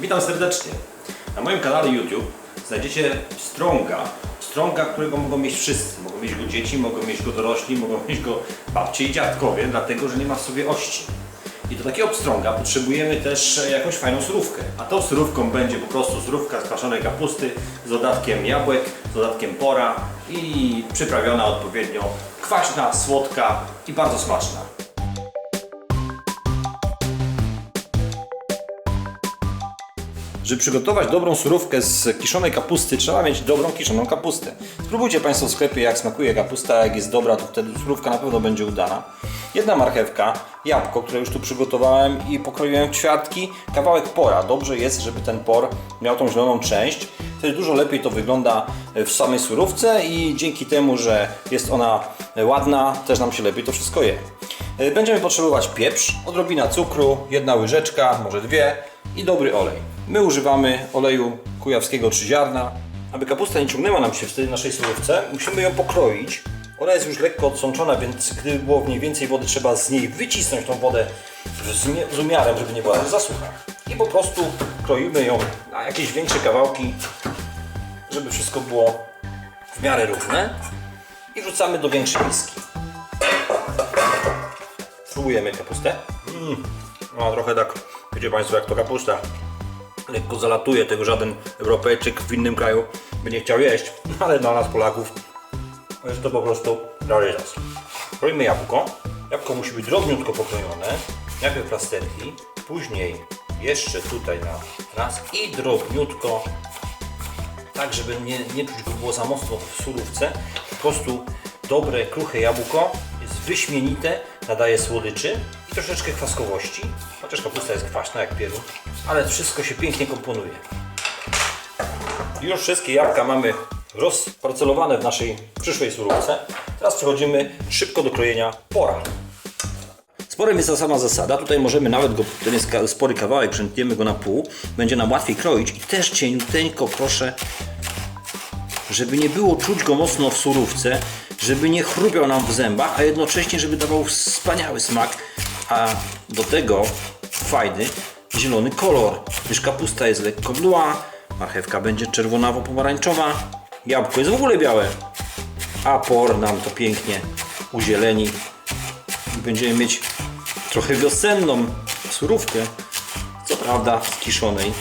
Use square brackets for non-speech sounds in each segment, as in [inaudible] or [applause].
Witam serdecznie. Na moim kanale YouTube znajdziecie strąga. Strąga, którego mogą mieć wszyscy. Mogą mieć go dzieci, mogą mieć go dorośli, mogą mieć go babcie i dziadkowie, dlatego że nie ma w sobie ości. I do takiego pstrąga potrzebujemy też e, jakąś fajną surówkę. A tą surówką będzie po prostu surówka z kwaszonej kapusty z dodatkiem jabłek, z dodatkiem pora i przyprawiona odpowiednio kwaśna, słodka i bardzo smaczna. Żeby przygotować dobrą surówkę z kiszonej kapusty, trzeba mieć dobrą kiszoną kapustę. Spróbujcie Państwo w sklepie, jak smakuje kapusta, jak jest dobra, to wtedy surówka na pewno będzie udana. Jedna marchewka, jabłko, które już tu przygotowałem i pokroiłem w ćwiartki, kawałek pora. Dobrze jest, żeby ten por miał tą zieloną część. Wtedy dużo lepiej to wygląda w samej surówce i dzięki temu, że jest ona ładna, też nam się lepiej to wszystko je. Będziemy potrzebować pieprz, odrobina cukru, jedna łyżeczka, może dwie i dobry olej. My używamy oleju kujawskiego trzy ziarna. Aby kapusta nie ciągnęła nam się w naszej surówce, musimy ją pokroić. Ona jest już lekko odsączona, więc gdyby było w niej więcej wody, trzeba z niej wycisnąć tą wodę z, umiarem, żeby nie była za sucha. I po prostu kroimy ją na jakieś większe kawałki, żeby wszystko było w miarę równe. I wrzucamy do większej miski. Spróbujemy kapustę. Mm. No trochę tak, wiecie Państwo, jak to kapusta. Lekko zalatuje, tego żaden Europejczyk w innym kraju by nie chciał jeść, ale dla nas Polaków jest to po prostu rarytas. Kroimy jabłko. Jabłko musi być drobniutko pokrojone, najpierw plasterki, później jeszcze tutaj na raz i drobniutko, tak żeby nie, nie czuć go było za mocno w surówce. Po prostu dobre, kruche jabłko jest wyśmienite, nadaje słodyczy troszeczkę kwaskowości, chociaż kapusta jest kwaśna jak pieru, ale wszystko się pięknie komponuje. Już wszystkie jabłka mamy rozparcelowane w naszej przyszłej surówce. Teraz przechodzimy szybko do krojenia pora. Sporem jest ta sama zasada. Tutaj możemy nawet go, ten jest spory kawałek, przętniemy go na pół. Będzie nam łatwiej kroić i też cieniuteńko proszę, żeby nie było czuć go mocno w surówce, żeby nie chrupiał nam w zębach, a jednocześnie, żeby dawał wspaniały smak, a do tego fajny, zielony kolor. Gdyż kapusta jest lekko mdła, marchewka będzie czerwonawo-pomarańczowa, jabłko jest w ogóle białe, a por nam to pięknie uzieleni będziemy mieć trochę wiosenną surówkę, co prawda z kiszonej,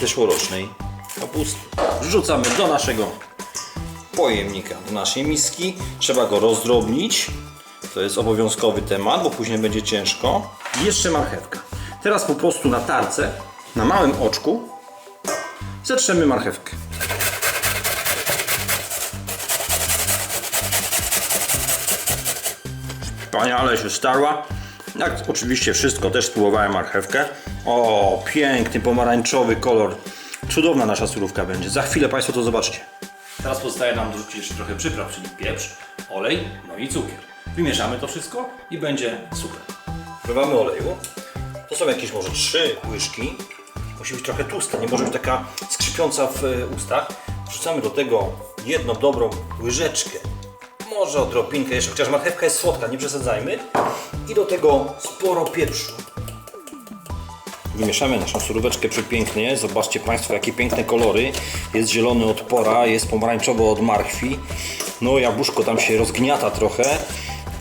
zeszłorocznej kapusty. Wrzucamy do naszego pojemnika, do naszej miski. Trzeba go rozdrobnić. To jest obowiązkowy temat, bo później będzie ciężko. I jeszcze marchewka. Teraz po prostu na tarce, na małym oczku, zetrzemy marchewkę. Wspaniale się starła. Jak oczywiście wszystko, też spróbowałem marchewkę. O, piękny pomarańczowy kolor. Cudowna nasza surówka będzie. Za chwilę Państwo to zobaczycie. Teraz pozostaje nam dorzucić jeszcze trochę przypraw, czyli pieprz, olej, no i cukier. Wymieszamy to wszystko i będzie super. Wlewamy oleju. To są jakieś może trzy łyżki. Musi być trochę tłusta, nie może być taka skrzypiąca w e, ustach. Wrzucamy do tego jedną dobrą łyżeczkę może odrobinkę jeszcze, chociaż marchewka jest słodka, nie przesadzajmy. I do tego sporo pieprzu. Wymieszamy naszą suróweczkę przepięknie. Zobaczcie Państwo, jakie piękne kolory. Jest zielony od pora, jest pomarańczowy od marchwi. No, jabłuszko tam się rozgniata trochę.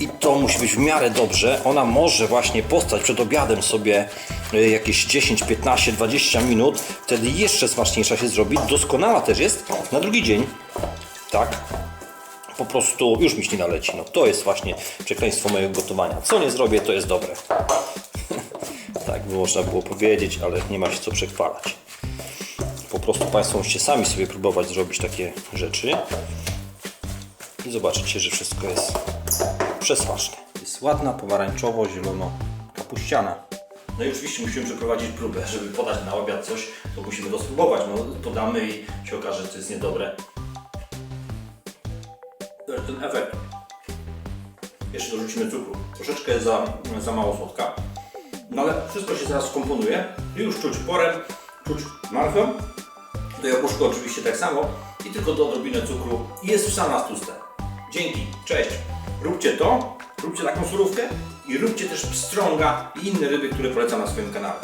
I to musi być w miarę dobrze. Ona może właśnie postać przed obiadem sobie y, jakieś 10, 15, 20 minut. Wtedy jeszcze smaczniejsza się zrobi. Doskonała też jest na drugi dzień. Tak, po prostu już mi ślina leci. No, to jest właśnie przekleństwo mojego gotowania. Co nie zrobię, to jest dobre. [laughs] tak by można było powiedzieć, ale nie ma się co przechwalać. Po prostu Państwo musicie sami sobie próbować zrobić takie rzeczy i zobaczycie, że wszystko jest przesmaczne. Jest ładna, pomarańczowo-zielono-kapuściana. No i oczywiście musimy przeprowadzić próbę, żeby podać na obiad coś, to musimy to spróbować. No, to damy i się okaże, że to jest niedobre. Ten efekt. Jeszcze dorzucimy cukru. Troszeczkę jest za, za mało słodka. No ale wszystko się zaraz skomponuje. Już czuć porem, czuć marchwę. Do jabłuszka oczywiście tak samo. I tylko do odrobinę cukru. I jest w sam raz tłuste. Dzięki, cześć. Róbcie to, róbcie taką surówkę i róbcie też pstrąga i inne ryby, które polecam na swoim kanale.